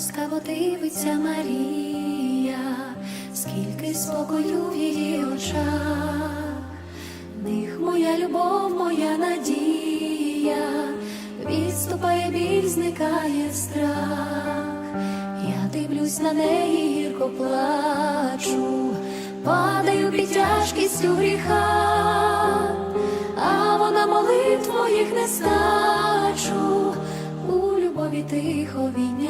Ласкаво дивиться Марія, скільки спокою в її очах, них моя любов, моя надія, відступає біль, зникає страх. Я дивлюсь на неї, гірко плачу, падаю під тяжкістю гріха, а вона молитв не стачу, у любові тихо відняла,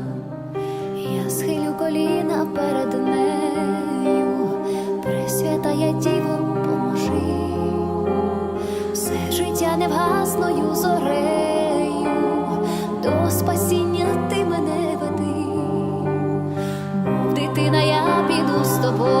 Схилю коліна перед нею, Пресвятая Діво, поможи, все життя невгасною зорею, до спасіння ти мене веди, дитина, я піду з тобою,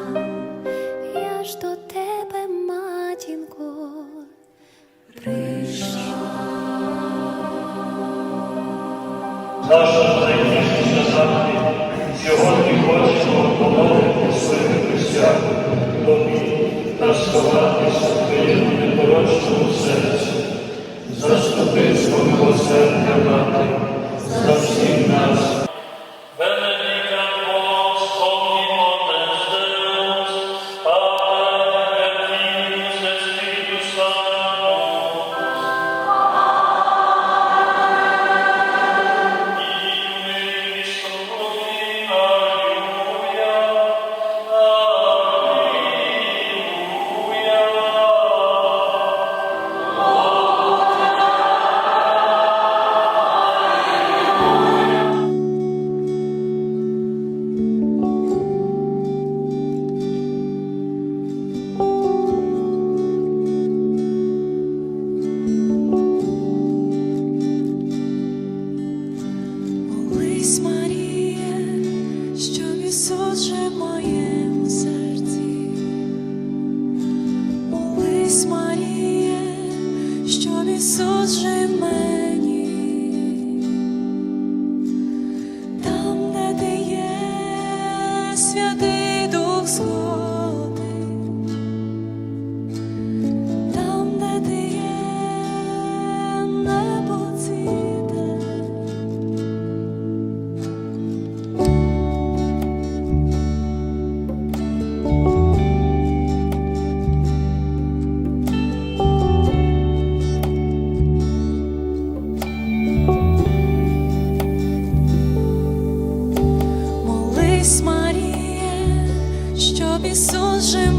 Наша найбільша завжди сьогодні хочемо помолити Ісус жив Ісус же в